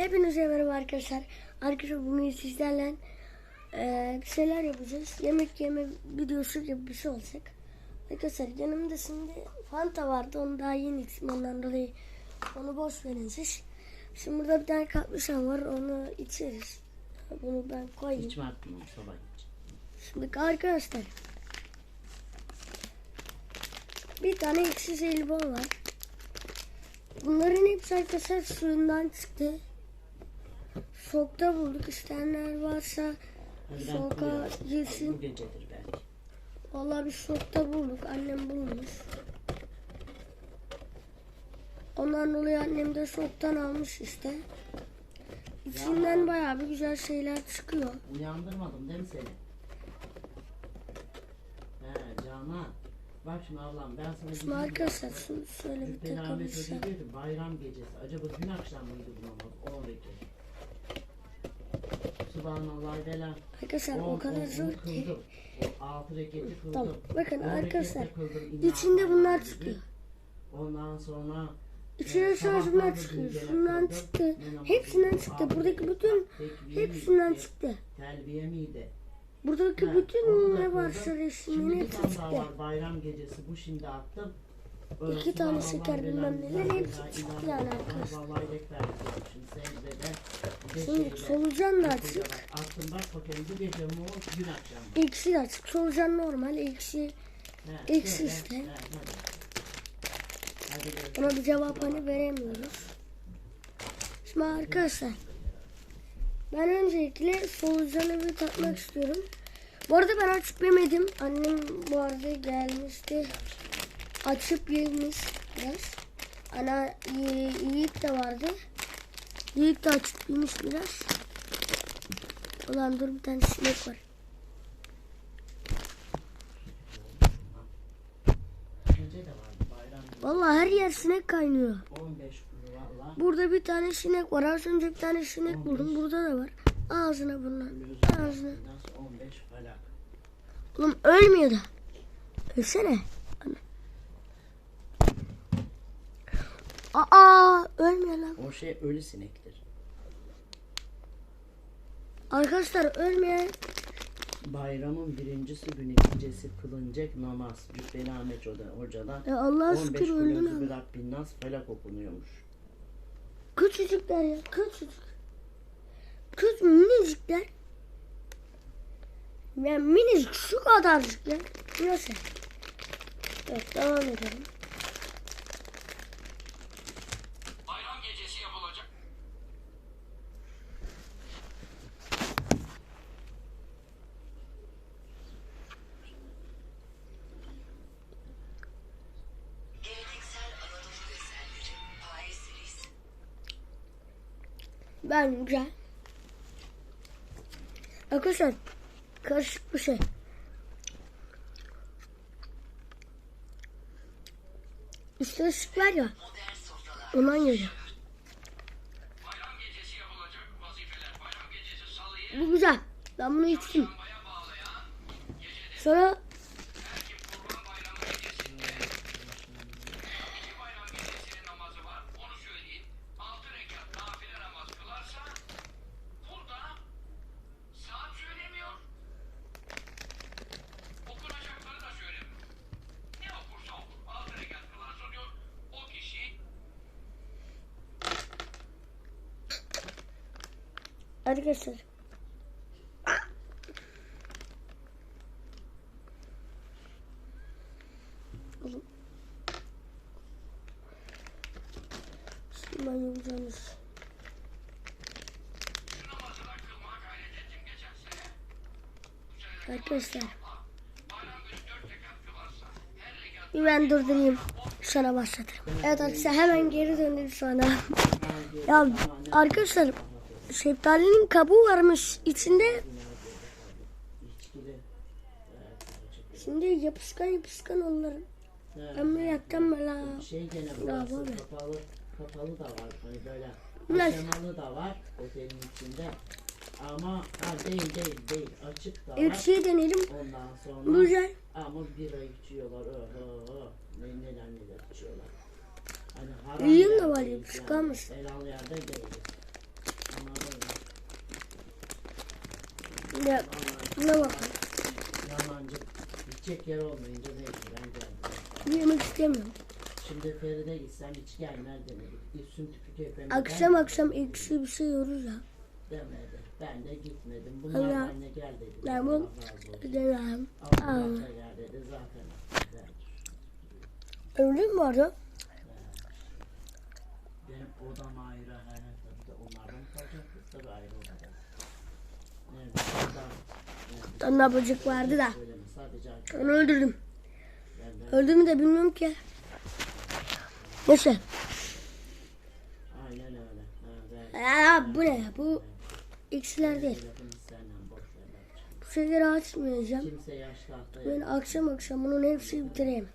Hepinize merhaba arkadaşlar. Arkadaşlar bugün sizlerle eee, bir şeyler yapacağız. Yemek yeme videosu gibi bir şey olacak. Arkadaşlar yanımda şimdi Fanta vardı. Onu daha yeni içtim. Ondan dolayı onu boş verin siz. Şimdi burada bir tane kapmışam var. Onu içeriz. Bunu ben koyayım. İçme attım sabah iç. Şimdi arkadaşlar bir tane eksi jelibon var. Bunların hepsi arkadaşlar suyundan çıktı. Şokta bulduk. İsteyenler varsa ben Sokağa girsin. Bu gecedir belki. vallahi bir şokta bulduk. Annem bulmuş. Ondan dolayı annem de şoktan almış işte. İçinden bayağı bir güzel şeyler çıkıyor. Uyandırmadım değil mi seni? He Canan. Bak şimdi ablam ben sana Şimdi arkadaşlar şunu şöyle bir takabilirsem. diyor ki bayram gecesi. Acaba dün akşam mıydı bu namaz? 10 rekat. Subhanallah vela. Arkadaşlar o kadar zor ki. 6 reketi kıldım. Tamam, bakın arkadaşlar, İçinde bunlar çıkıyor. Ondan sonra İçine da çıkıyor. Şundan çıktı. Hepsinden çıktı. Altı Buradaki bütün hepsinden çıktı. Telbiye miydi? Buradaki bütün ne varsa bir hepsi tane daha çıktı. var bayram gecesi. Bu şimdi attım. İki tane şeker bilmem neler hepsi çıktı yani arkadaşlar. Şimdi solucan da açık. Eksi de açık. Solucan normal. Eksi söyle. işte. Ona bir cevap hani veremiyoruz. Şimdi arkadaşlar ben öncelikle solucanı bir tatmak istiyorum. Bu arada ben açıp yemedim. Annem bu arada gelmişti. Açıp yemiş biraz. Ana Yi- Yiğit de vardı. Yiğit de açıp yemiş biraz. Ulan dur bir tane sinek var. Vallahi her yer sinek kaynıyor. 15 kuru valla. Burada bir tane sinek var. Az önce bir tane sinek buldum. Burada da var. Ağzına bunlar. Ağzına. 15. Oğlum ölmüyor da. Ölsene. Aa ölmüyor lan. O şey ölü sinektir. Arkadaşlar ölmeyen Bayramın birincisi günü gecesi kılınacak namaz. Cübbeli Ahmet Hoca, Hoca'dan ya Allah'a 15 şükür öldün bir Rabbin nas felak okunuyormuş. Küçücükler ya küçücük. Küçük minicikler. Ya minicik şu kadarcık ya. Neyse. Evet devam edelim. Bence. Arkadaşlar karışık bir şey. Üstte ışık var ya ondan salıyı Bu güzel. Ben bunu içtim. Sonra belki kurban bayramı gecesinde iki bayram gecesinin namazı var. Onu söyleyeyim. Altı rekat nafile namaz kılarsa burada saat söylemiyor. Okunacakları da söylemiyor. Ne okursa okur. Altı rekat kılarsa diyor o kişi arkadaşlar. Şimdi ben yapacağım iş. şu namazına kılmaya gayret ettim geçen sene. Bu sene Arkadaşlar ben durdurayım. Sonra başlatırım. Evet arkadaşlar hemen geri döndüm sonra. ya arkadaşlar şeftalinin kabuğu varmış içinde. Şimdi yapışkan yapışkan onların. Böyle yapacağım böyle. Şey gene be. kapalı, kapalı da var. Hani böyle aşamalı da var otelin içinde. Ama ha, değil değil değil açık da var. Ekşiye deneyelim. Ondan sonra Güzel. ama bira içiyorlar. Oho, ne neler neler içiyorlar. Hani haram İyiyim de var ya, değil çıkarmış. Yani. Helal yerde değil. Ya buna bakın. Yalancı. Gidecek yer olmayınca mecburen geldi. Yemek istemiyorum. Şimdi Feride gitsem hiç gelmez demedi. Gitsin tüpü kefene Akşam akşam eksi bir şey yiyoruz ya. demedi. Ben de gitmedim. Bunlar Allah. benimle gel dedi. Ben bu Allah razı olsun. gidelim. Allah Allah. da gel dedi zaten. güzeldir. Öyle mi var ya? Benim odam ayrı her tabii de onlardan kalacak tabii ayrı odada. Tane böcek vardı da. Onu öldürdüm. Benden. Öldüğümü de bilmiyorum ki. Neyse. Aa, bu ne? Bu X'ler değil. Bu şeyleri açmayacağım. Ben akşam akşam bunun hepsini bitireyim.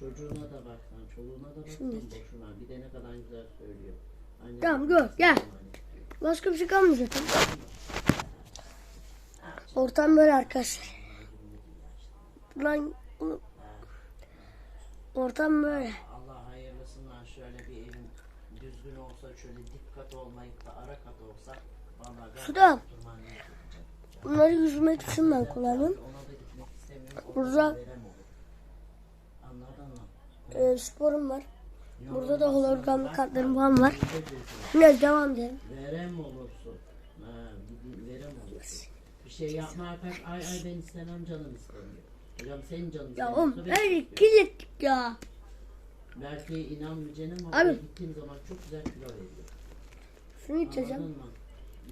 Çocuğuna da baksan, çoluğuna da baksan Şimdi. boşuna. Bir de ne kadar güzel söylüyor. Anne, Tamam, dur, gel. Başka bir şey kalmayacak. Ortam böyle arkadaşlar. Lan Ortam böyle. Allah hayırlısından şöyle bir evin düzgün olsa, şöyle dik kat olmayıp da ara kat olsa Şurada. Bunları yüzmek için ben kullandım. Burada-? Ee, sporum var. Burada da hologramlı kartlarım falan var. Yine devam edelim. Verem olursun. Ha, bir- bir verem olursun. Bir şey yapma Alper. Ay ay ben istemem canım istemiyor. Hocam senin canın Ya oğlum Tabii kirlettik ya. Belki inanmayacaksın ama Abi. oraya gittiğim zaman çok güzel kilo veriyor. Şunu içeceğim. Anladın mı?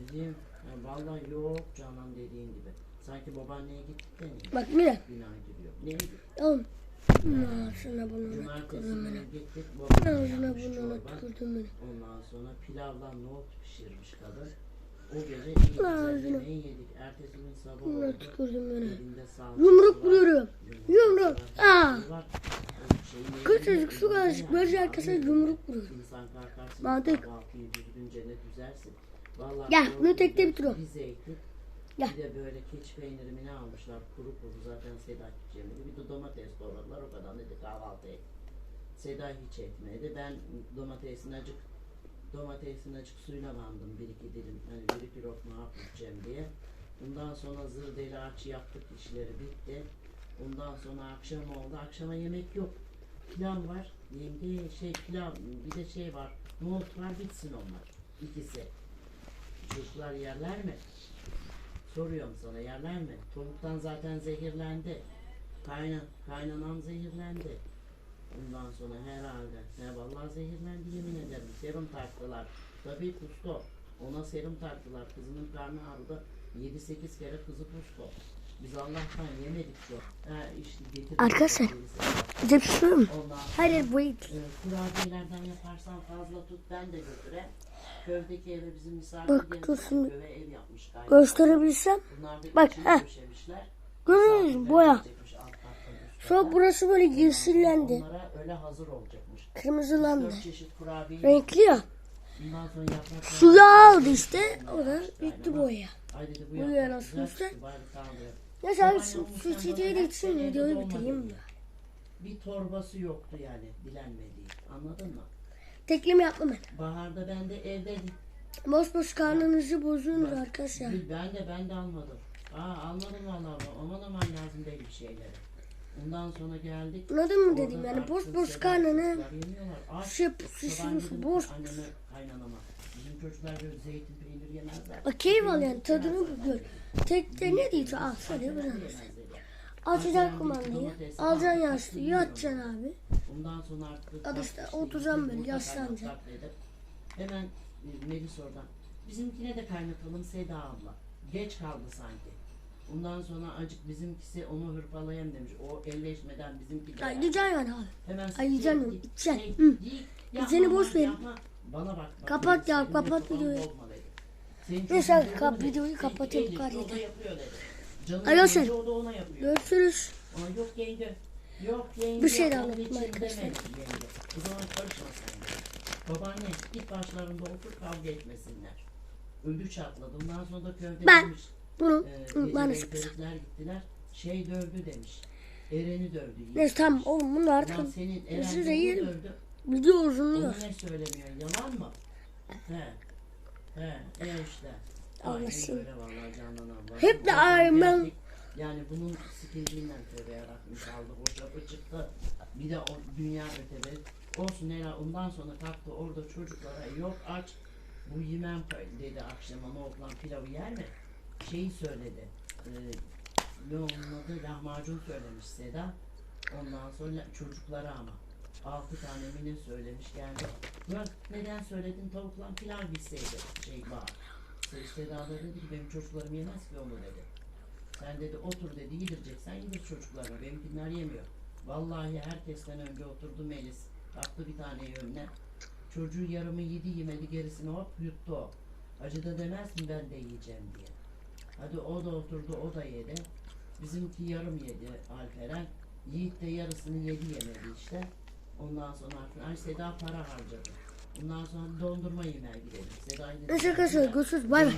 Bizim yani vallahi yok Canan dediğin gibi. Sanki babaanneye gittik de niye? Bak Mine. Günah giriyor. Neydi? Oğlum. Ya şuna bunu Cumartesi tükürdüm beni. günü gittik. Ya Babaanne yapmış bunu çorba. tükürdüm beni. Ondan sonra pilavla nohut pişirmiş kadın. O gece Ağzına. yemeği yedik. Ertesi gün sabah Buna oldu. tükürdüm beni. Elinde. Yumruk vuruyorum. Yumruk. Aa. Şeyi Küçücük su kaşık böyle arkasına yumruk kalkarsın Mantık. Gel, bunu tekte bitiriyorum. Gel. Bir de böyle keçi peyniri mi ne almışlar kuru kuru zaten Seda hiç yemedi. Bir de domates doğradılar o kadar dedi kahvaltı et. Seda hiç etmedi. Ben domatesin acık domatesin acık suyuna bandım bir iki dilim. Hani bir iki lokma içeceğim diye. Bundan sonra zır deli aç yaptık işleri bitti. Bundan sonra akşam oldu. Akşama yemek yok. Pilav var. Yenge şey pilav bir de şey var. Nohut var bitsin onlar. İkisi. Çocuklar yerler mi? Soruyorum sana yerler mi? Tavuktan zaten zehirlendi. Kaynan, kaynanam zehirlendi. Bundan sonra herhalde. Ne vallahi zehirlendi yemin ederim. Serum taktılar. Tabii kusto. Ona serum taktılar. Kızının karnı ağrıdı. 7-8 kere kızı kusto. Biz Allah'tan yemedik çok. Ha işte getirdik. Arkadaşlar. Bir de bir şey mi? Ondan bu e, kurabiyelerden yaparsan fazla tut ben de götüre. Köydeki eve bizim misafir Bak, dur şimdi. Gösterebilsem. Bunlar da Bak, içini heh. döşemişler. Görüyor musun? Boya. Üst Sonra burası böyle yeşillendi. Öyle hazır olacakmış. Kırmızılandı. Renkli ya. Suya aldı işte. O da bitti boya. Bu yana. Ya sen Babaanne şu, çiçeği de için videoyu bitireyim mi? Bir torbası yoktu yani dilenmediği. Anladın mı? Tekleme yapma ben. Baharda ben de evde Boş boş karnınızı bozuyorsunuz arkadaşlar. Ben de ben de almadım. Aa almadım vallahi. Aman aman lazım değil bir şeyleri. Ondan sonra geldik. Anladın mı dedim yani boş boş karnını şey dedim boş. Bizim çocuklar böyle zeytin peynir yemezler. Keyif al yani tadını gör. Tek de ne diyeceğim al bana. dedi. Açacaksın kumandayı. Alacaksın yaşlıyı yatacaksın abi. Ondan sonra artık Hadi işte oturacaksın böyle, yaslanacaksın. Hemen Melis oradan. Bizimkine de kaynatalım Seda abla. Geç kaldı sanki. Ondan sonra acık bizimkisi onu hırpalayayım demiş. O elleşmeden bizimki de. Ay yiyeceksin yani abi. Hemen Ay, yiyeceksin onu, git, içeceksin. Hı. değil, yapma Seni bak, boş ver. yapma. Bana bak. bak Kapat ya, kapat videoyu. Neyse, kap- videoyu kapatayım. Canım Arkadaşlar. Görüşürüz. Ama yok yenge. Yok yenge. Bir şey de anlatayım arkadaşlar. O zaman karışma sen de. Babaanne git başlarında otur kavga etmesinler. Ölü çatladı. Ondan sonra da köyde Ben- demiş. Bunu E, bana bekledikler gittiler. Şey dövdü demiş. Eren'i dövdü. Neyse tamam oğlum bunu artık senin Eren de onu dövdü. video Onu uzunluyor. ne söylemiyor? Yalan mı? He. He. E işte. Abla. Hep de gerçek- Yani bunun sikildiğinden tövbe yarabbim kaldı. O çapı çıktı. Bir de o dünya ötebe. Olsun Ela ondan sonra kalktı orada çocuklara yok aç. Bu yemem dedi akşama nohutlan pilavı yer mi? Şeyi söyledi. Ne onun adı lahmacun söylemiş Seda. Ondan sonra çocuklara ama. Altı tane mini söylemiş geldi. Murat neden söyledin tavukla pilav gitseydi şey var. Seda da dedi ki benim çocuklarım yemez ki onu dedi. Sen dedi otur dedi yedireceksen yedir çocuklarına. Benimkiler yemiyor. Vallahi herkesten önce oturdu Melis. Kalktı bir tane önüne. Çocuğu yarımı yedi yemedi gerisini hop yuttu o. Acıda demez mi ben de yiyeceğim diye. Hadi o da oturdu o da yedi. Bizimki yarım yedi Alperen. Yiğit de yarısını yedi yemedi işte. Ondan sonra Alperen, Seda para harcadı. Ondan sonra dondurma yemeğe gidelim. Seda yine arkadaşlar görüşürüz. Bay bay.